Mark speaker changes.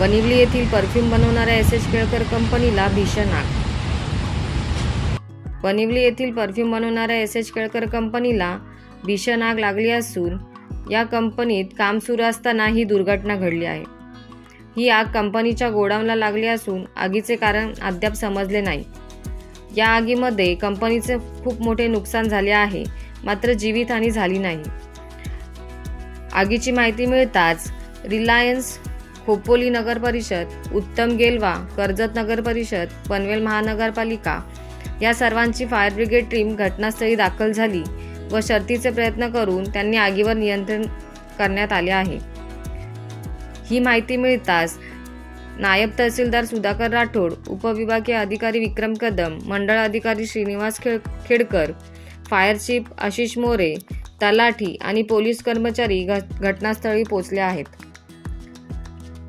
Speaker 1: वनिवली येथील परफ्यूम बनवणाऱ्या S H Kelkar कंपनीला भीषण आग. वनिवली येथील परफ्यूम बनवणाऱ्या एस एच केळकर कंपनीला भीषण आग लागली असून या कंपनीत काम सुरू असताना ही दुर्घटना घडली आहे. ही आग कंपनीच्या गोडाऊनला लागली असून आगीचे कारण अद्याप समजले नाही. या आगीमध्ये कंपनीचे खूप मोठे नुकसान झाले आहे मात्र जीवितहानी झाली नाही. आगीची माहिती मिळताच रिलायन्स खोपोली नगर परिषद उत्तम गेलवा कर्जत नगर परिषद पनवेल महानगरपालिका या सर्वांची फायर ब्रिगेड टीम घटनास्थळी दाखल झाली व शर्तीचे प्रयत्न करून त्यांनी आगीवर नियंत्रण करण्यात आले आहे. ही माहिती मिळताच नायब तहसीलदार सुधाकर राठोड उपविभागीय अधिकारी विक्रम कदम मंडळ अधिकारी श्रीनिवास खेळ खेडकर फायर चीफ आशिष मोरे तलाठी आणि पोलीस कर्मचारी घ- घटनास्थळी पोहोचले आहेत.